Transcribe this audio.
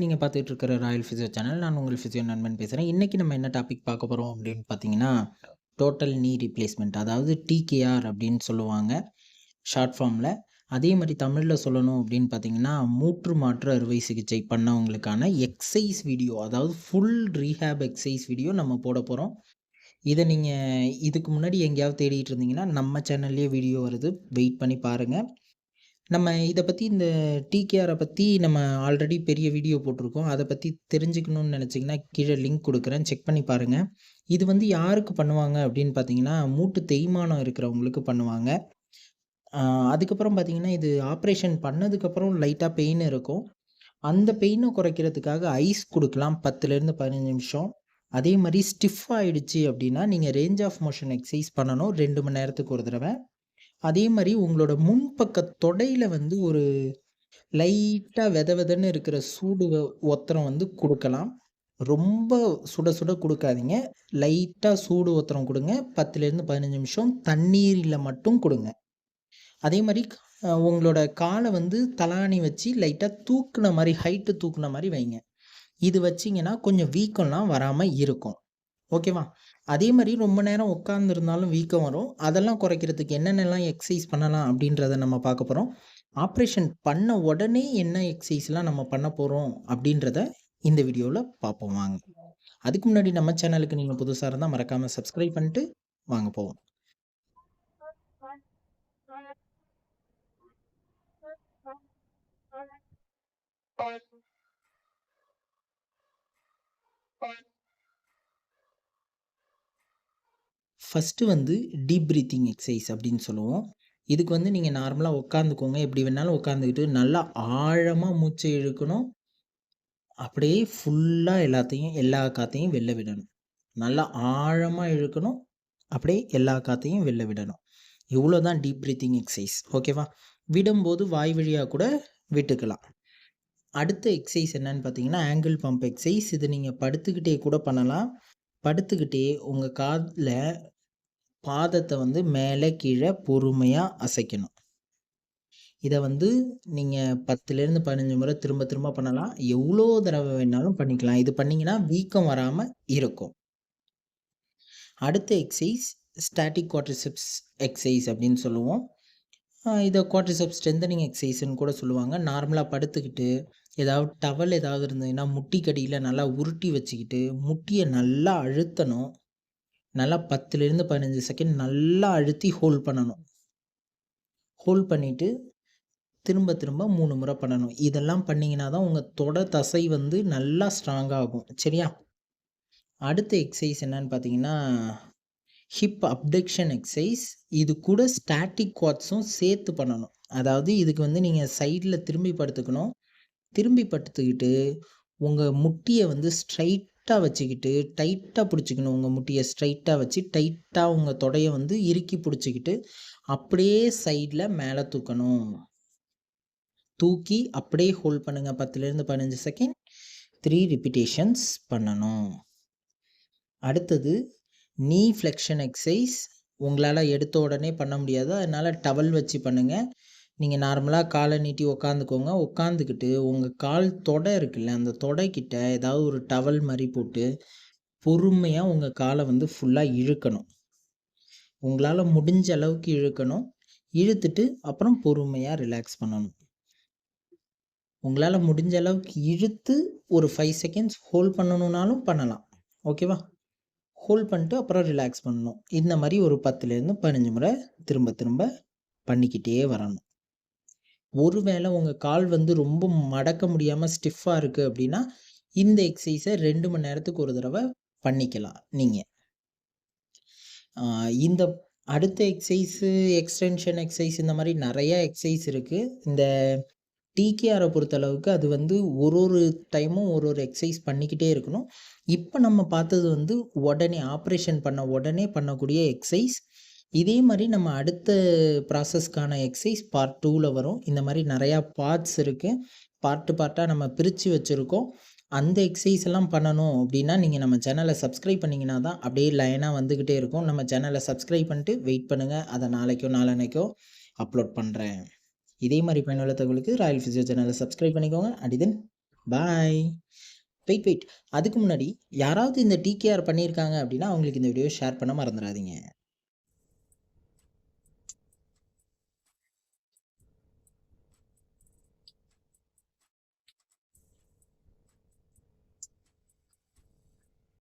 நீங்கள் பார்த்துட்டு இருக்கிற ராயல் ஃபிசியோ சேனல் நான் உங்கள் ஃபிசியோ நண்பன் பேசுகிறேன் இன்றைக்கி நம்ம என்ன டாபிக் பார்க்க போகிறோம் அப்படின்னு பார்த்தீங்கன்னா டோட்டல் நீ ரீப்ளேஸ்மெண்ட் அதாவது டிகேஆர் அப்படின்னு சொல்லுவாங்க. ஷார்ட் ஃபார்மில் அதே மாதிரி தமிழில் சொல்லணும் அப்படின்னு பார்த்தீங்கன்னா மூற்று மாற்று அறுவை சிகிச்சை பண்ணவங்களுக்கான எக்ஸசைஸ் வீடியோ அதாவது ஃபுல் ரீஹேப் எக்ஸசைஸ் வீடியோ நம்ம போட போகிறோம் இதை நீங்கள் இதுக்கு முன்னாடி எங்கேயாவது தேடிட்டு இருந்தீங்கன்னா நம்ம சேனல்லேயே வீடியோ வருது. வெயிட் பண்ணி பாருங்கள் நம்ம இதை பற்றி இந்த டிகேஆரை பற்றி நம்ம ஆல்ரெடி பெரிய வீடியோ போட்டிருக்கோம். அதை பற்றி தெரிஞ்சுக்கணும்னு நினச்சிங்கன்னா கீழே லிங்க் கொடுக்குறேன். செக் பண்ணி பாருங்கள் இது வந்து யாருக்கு பண்ணுவாங்க அப்படின்னு பார்த்தீங்கன்னா மூட்டு தேய்மானம் இருக்கிறவங்களுக்கு பண்ணுவாங்க. அதுக்கப்புறம் பார்த்தீங்கன்னா இது ஆப்ரேஷன் பண்ணதுக்கப்புறம் லைட்டாக பெயின் இருக்கும். அந்த பெயினை குறைக்கிறதுக்காக ஐஸ் கொடுக்கலாம். பத்துலேருந்து பதினஞ்சு நிமிஷம். அதே மாதிரி ஸ்டிஃப் ஆயிடுச்சு அப்படின்னா நீங்கள் ரேஞ்ச் ஆஃப் மோஷன் எக்ஸசைஸ் பண்ணணும். ரெண்டு மணி நேரத்துக்கு ஒரு தடவை. அதே மாதிரி உங்களோட முன்பக்க தொடையில் வந்து ஒரு லைட்டாக வெத வெதன்னு இருக்கிற சூடு ஒத்தரம் வந்து கொடுக்கலாம். ரொம்ப சுட சுட கொடுக்காதீங்க. லைட்டாக சூடு ஒத்தரம் கொடுங்க. பத்துலேருந்து பதினஞ்சு நிமிஷம் தண்ணீரில் மட்டும் கொடுங்க. அதே மாதிரி உங்களோட காலை வந்து தலாணி வச்சு லைட்டாக தூக்குன மாதிரி ஹைட்டு தூக்குன மாதிரி வைங்க. இது வச்சிங்கன்னா கொஞ்சம் வீக்கம்லாம் வராமல் இருக்கும். ஓகேவா? அதே மாதிரி ரொம்ப நேரம் உட்காந்துருந்தாலும் வீக்கம் வரும். அதெல்லாம் குறைக்கிறதுக்கு என்னென்னலாம் எக்ஸசைஸ் பண்ணலாம் அப்படின்றத நம்ம பார்க்க போகிறோம் ஆப்ரேஷன் பண்ண உடனே என்ன எக்ஸசைஸ்லாம் நம்ம பண்ண போகிறோம் அப்படின்றத இந்த வீடியோவில் பார்ப்போம். வாங்க. அதுக்கு முன்னாடி நம்ம சேனலுக்கு நீங்கள் புதுசாக இருந்தால் மறக்காமல் சப்ஸ்கிரைப் பண்ணிட்டு வாங்க போவோம். ஃபஸ்ட்டு வந்து டீப் ப்ரீத்திங் எக்ஸசைஸ் அப்படின்னு சொல்லுவோம். இதுக்கு வந்து நீங்கள் நார்மலாக உட்காந்துக்கோங்க எப்படி வேணாலும் உட்காந்துக்கிட்டு நல்லா ஆழமாக மூச்சை இழுக்கணும். அப்படியே ஃபுல்லாக எல்லாத்தையும் எல்லா காற்றையும் வெளில விடணும். நல்லா ஆழமாக இழுக்கணும். அப்படியே எல்லா காற்றையும் வெளில விடணும். இவ்வளோ தான் டீப் ப்ரீத்திங் எக்ஸசைஸ் ஓகேவா விடும்போது வாய் வழியாக கூட விட்டுக்கலாம். அடுத்த எக்ஸசைஸ் என்னன்னு பார்த்தீங்கன்னா ஆங்கிள் பம்ப் எக்ஸசைஸ் இது நீங்கள் படுத்துக்கிட்டே கூட பண்ணலாம். படுத்துக்கிட்டே உங்கள் காதில் பாதத்தை வந்து மேலே கீழே பொறுமையாக அசைக்கணும். இதை வந்து நீங்கள் பத்துலேருந்து பதினஞ்சு முறை திரும்ப திரும்ப பண்ணலாம். எவ்வளோ தடவை வேணாலும் பண்ணிக்கலாம். இது பண்ணிங்கன்னா வீக்கம் வராமல் இருக்கும். அடுத்த எக்ஸசைஸ் ஸ்டாட்டிக் குவாட்ரிசெப்ஸ் எக்ஸசைஸ் அப்படின்னு சொல்லுவோம். இதை குவாட்ரிசெப்ஸ் ஸ்ட்ரென்தனிங் எக்ஸசைஸ்ன்னு கூட சொல்லுவாங்க. நார்மலாக படுத்துக்கிட்டு ஏதாவது டவல் ஏதாவது இருந்ததுன்னா முட்டி கடியில் நல்லா உருட்டி வச்சுக்கிட்டு முட்டியை நல்லா அழுத்தணும். நல்லா பத்துலேருந்து பதினஞ்சு செகண்ட் நல்லா அழுத்தி ஹோல்ட் பண்ணணும். ஹோல்ட் பண்ணிவிட்டு திரும்ப திரும்ப மூணு முறை பண்ணணும். இதெல்லாம் பண்ணிங்கன்னா தான் உங்கள் தொட தசை வந்து நல்லா ஸ்ட்ராங்காகும் சரியா? அடுத்த எக்ஸசைஸ் என்னன்னு பார்த்தீங்கன்னா ஹிப் அப்டக்ஷன் எக்ஸசைஸ் இது கூட ஸ்டாட்டிக் குவாட்ஸும் சேர்த்து பண்ணணும். அதாவது இதுக்கு வந்து நீங்கள் சைடில் திரும்பி படுத்துக்கணும். திரும்பி படுத்துக்கிட்டு உங்கள் முட்டியை வந்து ஸ்ட்ரைட் டைட்டாக வச்சுக்கிட்டு டைட்டாக பிடிச்சிக்கணும் உங்கள் முட்டியை ஸ்ட்ரைட்டாக வச்சு டைட்டாக உங்கள் தொடையை வந்து இறுக்கி பிடிச்சிக்கிட்டு அப்படியே சைடில் மேலே தூக்கணும். தூக்கி அப்படியே ஹோல்ட் பண்ணுங்கள் பத்துலேருந்து பதினஞ்சு செகண்ட் த்ரீ ரிப்பிட்டேஷன்ஸ் பண்ணணும். அடுத்தது நீ ஃப்ளெக்ஷன் எக்ஸசைஸ் உங்களால் எடுத்த உடனே பண்ண முடியாது. அதனால் டவல் வச்சு பண்ணுங்கள் நீங்கள் நார்மலாக காலை நீட்டி உக்காந்துக்கோங்க. உட்காந்துக்கிட்டு உங்கள் கால் தொடை இருக்குல்ல அந்த தொடைக்கிட்ட ஏதாவது ஒரு டவல் மாதிரி போட்டு பொறுமையாக உங்கள் காலை வந்து ஃபுல்லாக இழுக்கணும். உங்களால் முடிஞ்ச அளவுக்கு இழுக்கணும். இழுத்துட்டு அப்புறம் பொறுமையாக ரிலாக்ஸ் பண்ணணும். உங்களால் முடிஞ்ச அளவுக்கு இழுத்து ஒரு ஃபைவ் செகண்ட்ஸ் ஹோல்ட் பண்ணணுன்னாலும் பண்ணலாம். ஓகேவா ஹோல்ட் பண்ணிட்டு அப்புறம் ரிலாக்ஸ் பண்ணணும். இந்த மாதிரி ஒரு பத்துலேருந்து பதினஞ்சு முறை திரும்ப திரும்ப பண்ணிக்கிட்டே வரணும். ஒருவேளை உங்கள் கால் வந்து ரொம்ப மடக்க முடியாமல் ஸ்டிஃபாக இருக்குது அப்படின்னா இந்த எக்ஸசைஸை ரெண்டு மணி நேரத்துக்கு ஒரு தடவை பண்ணிக்கலாம் நீங்கள் இந்த அடுத்த எக்ஸசைஸு எக்ஸ்டென்ஷன் எக்ஸசைஸ் இந்த மாதிரி நிறையா எக்ஸசைஸ் இருக்குது இந்த டிகேஆரை பொறுத்தளவுக்கு அது வந்து ஒரு ஒரு டைமும் ஒரு ஒரு எக்ஸசைஸ் பண்ணிக்கிட்டே இருக்கணும். இப்போ நம்ம பார்த்தது வந்து உடனே ஆப்ரேஷன் பண்ண உடனே பண்ணக்கூடிய எக்ஸசைஸ் இதே மாதிரி நம்ம அடுத்த ப்ராசஸ்க்கான எக்ஸசைஸ் பார்ட் டூவில் வரும். இந்த மாதிரி நிறையா பார்ட்ஸ் இருக்குது பார்ட்டு பார்ட்டாக நம்ம பிரித்து வச்சுருக்கோம். அந்த எக்ஸசைஸ் எல்லாம் பண்ணணும் அப்படின்னா நீங்கள் நம்ம சேனலை சப்ஸ்கிரைப் பண்ணிங்கன்னா தான் அப்படியே லைனாக வந்துக்கிட்டே இருக்கும். நம்ம சேனலை சப்ஸ்கிரைப் பண்ணிட்டு வெயிட் பண்ணுங்கள் அதை நாளைக்கோ நாளன்னைக்கோ அப்லோட் பண்ணுறேன் இதே மாதிரி பயனுள்ள தகவலுக்கு ராயல் ஃபிசியோ சேனலை சப்ஸ்கிரைப் பண்ணிக்கோங்க. அடிதன் பாய். Wait wait. அதுக்கு முன்னாடி யாராவது இந்த டிகேஆர் பண்ணியிருக்காங்க அப்படின்னா, அவங்களுக்கு இந்த வீடியோ ஷேர் பண்ண மறந்துடாதீங்க